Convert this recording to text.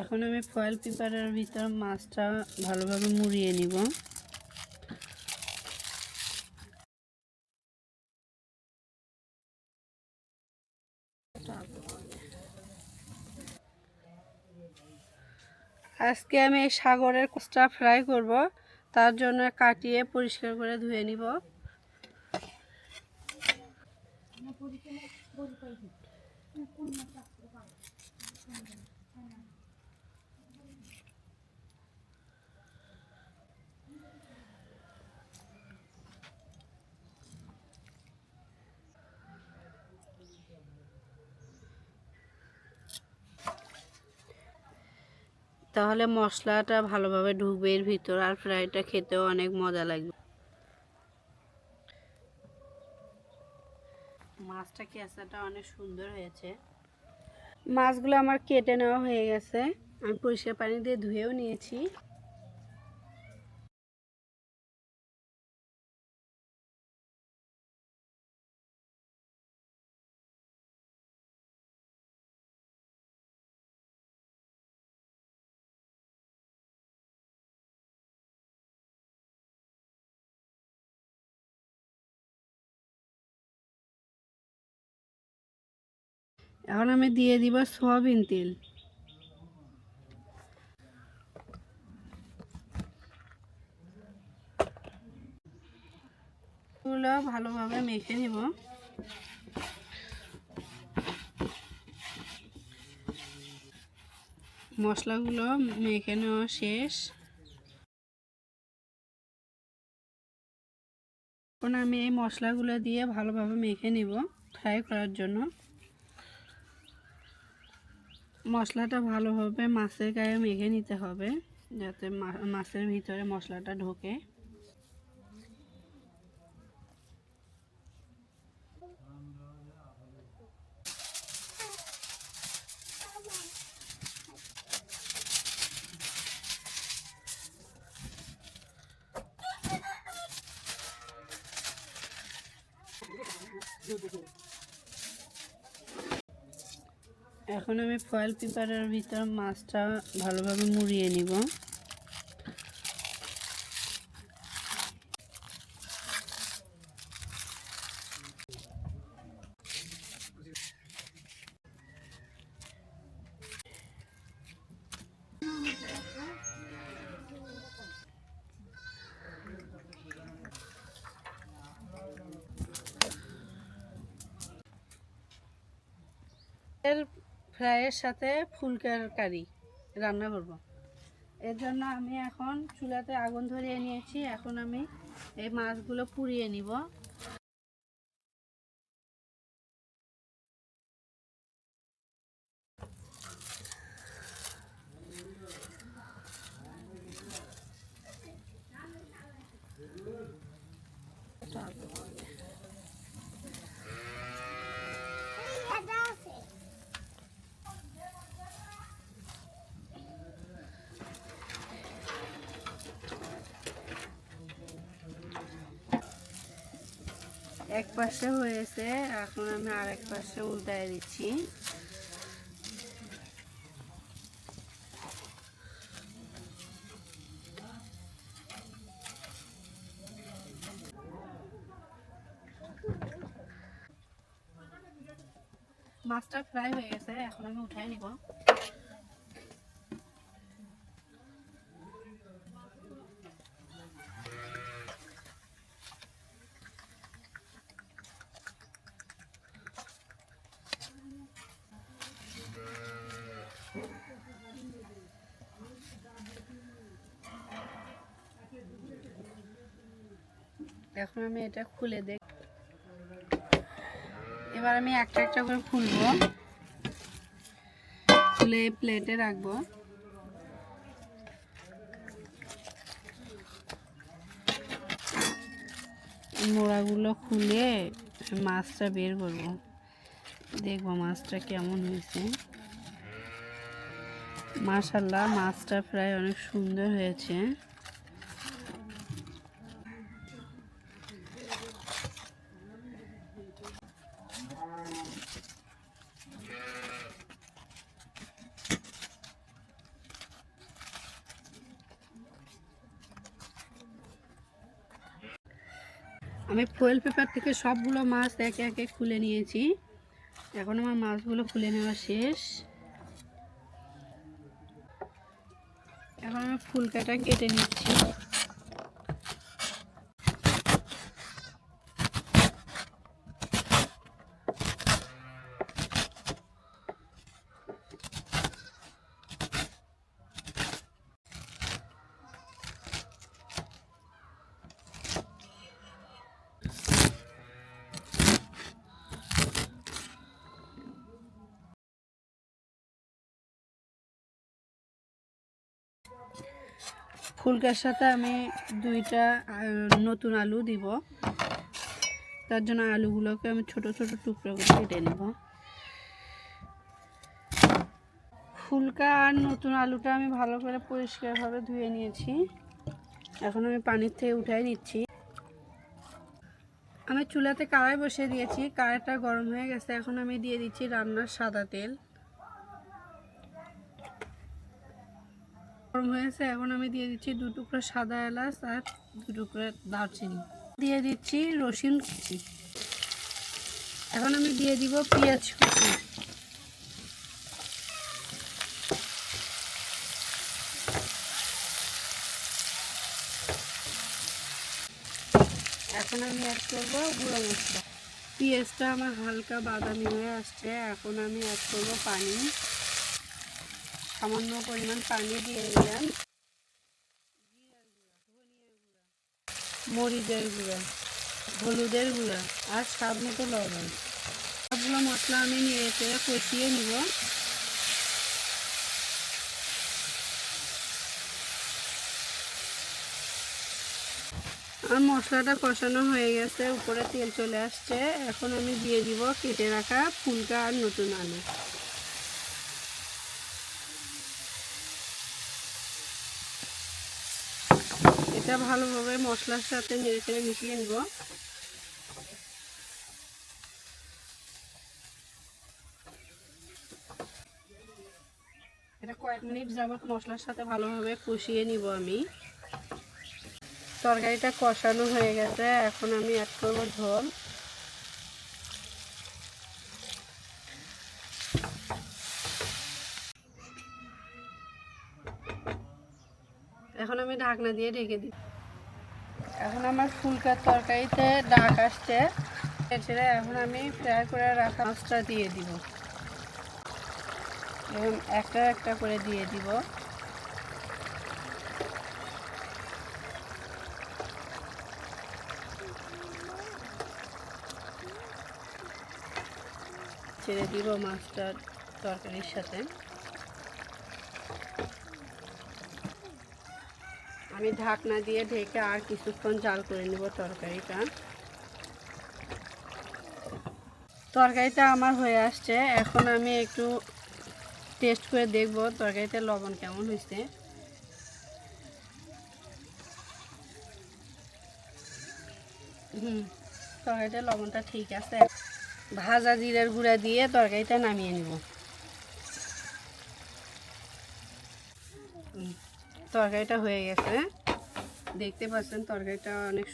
এখন আমি ফয়েল পেপারের ভিতর মাছটা ভালোভাবে মুড়িয়ে নিব। আজকে আমি এই সাগরের কোস্টা ফ্রাই করব, তার জন্য কাটিয়ে পরিষ্কার করে ধুয়ে নিব। তাহলে মশলাটা ভালোভাবে ঢুকবে এর ভিতর আর ফ্রাইটা খেতেও অনেক মজা লাগবে। মাছটা কেঁচাটা অনেক সুন্দর হয়েছে। মাছগুলো আমার কেটে নেওয়া হয়ে গেছে। আমি পরিষ্কার পানি দিয়ে ধুয়েও নিয়েছি। এখন আমি দিয়ে দিব সয়াবিন তেল। ভালোভাবে মেখে নিব। মশলাগুলো মেখে নেওয়া শেষ। এখন আমি এই মশলাগুলো দিয়ে ভালোভাবে মেখে নিব ফ্রাই করার জন্য। মশলাটা ভালোভাবে মাছের গায়ে মেখে নিতে হবে যাতে মাছের ভিতরে মশলাটা ঢোকে। এখন আমি ফয়েল পেপারের ভিতর মাছটা ভালোভাবে মুড়িয়ে নিব। এর ফ্রাইয়ের সাথে ফুলকার কারি রান্না করব। এর জন্য আমি এখন চুলাতে আগুন ধরিয়ে নিয়েছি এখন আমি এই মাছগুলো পুড়িয়ে নিব এক পাশে হয়েছে, এখন আমি আরেক পাশে উল্টায় দিচ্ছি। মাছটা ফ্রাই হয়ে গেছে, এখন আমি উঠাই নিব। এখন আমি এটা খুলে দেখ এবার আমি একটা একটা করে খুলবো। খুলে প্লেটে রাখব। মোড়াগুলো খুলে মাছটা বের করব। দেখব মাছটা কেমন হয়েছে। মাশাল্লাহ মাছটা প্রায় অনেক সুন্দর হয়েছে। আমি ফয়েল পেপার থেকে সবগুলো মাছ একে একে খুলে নিয়েছি। এখন আমার মাছগুলো খুলে নেওয়া শেষ। এখন আমি ফুলকাটা কেটে নিচ্ছি। ফুলকার সাথে আমি দুইটা নতুন আলু দিব। তার জন্য আলুগুলোকে আমি ছোট ছোট টুকরো করে কেটে নেব। ফুলকা আর নতুন আলুটা আমি ভালো করে পরিষ্কারভাবে ধুয়ে নিয়েছি। এখন আমি পানির থেকে উঠাই নিচ্ছি। আমি চুলাতে কড়াই বসিয়ে দিয়েছি। কড়াইটা গরম হয়ে গেছে। এখন আমি দিয়ে দিচ্ছি রান্নার সাদা তেল। গরম হয়েছে, এখন আমি দিয়ে দিচ্ছি দু টুকরো সাদা এলাচ আর দু টুকরো দারচিনি। দিয়ে দিচ্ছি রসুন কুচি। এখন আমি দিয়ে দিব পেঁয়াজ কুচি। এখন আমি অ্যাড করব গুঁড়ো মশলা। পেঁয়াজটা আমার হালকা বাদামি হয়ে আসছে, এখন আমি অ্যাড করব পানি। সামান্য পরিমাণ পানি দিয়ে দিলাম। মরিচের গুঁড়া, হলুদের গুঁড়া আর স্বাদ মতো লবণ। সবগুলো মশলা আমি নিয়ে চেড়ে কষিয়ে নিব। আর মশলাটা কষানো হয়ে গেছে, উপরে তেল চলে আসছে। এখন আমি দিয়ে দিব কেটে রাখা ফুলকা আর নতুন আলু। এটা ভালোভাবে মশলার সাথে নেড়ে চেড়ে মিশিয়ে নিব। এটা কয়েক মিনিট যাবত মশলার সাথে ভালোভাবে কষিয়ে নিব আমি। তরকারিটা কষানো হয়ে গেছে, এখন আমি অ্যাড করব ঝোল এখন আমি ঢাকনা দিয়ে ঢেকে দিই। এখন আমার ফুলকার তরকারিতে ডাক আসছে। ছেড়ে এখন আমি ফ্রাই করে রাখা মাছটা দিয়ে দিব। এবং একটা একটা করে দিয়ে দিব। ছেড়ে দিব মাছটার তরকারির সাথে। আমি ঢাকনা দিয়ে ঢেকে আর কিছুক্ষণ জাল করে নেব তরকারিটা। তরকারিটা আমার হয়ে আসছে। এখন আমি একটু টেস্ট করে দেখব তরকারিতে লবণ কেমন হয়েছে। হুম তরকারিতে লবণটা ঠিক আছে। ভাজা জিরার গুঁড়া দিয়ে তরকারিটা নামিয়ে নেব। হুম, তরকারিটা হয়ে গেছে দেখতে পাচ্ছেন তরকারিটা অনেক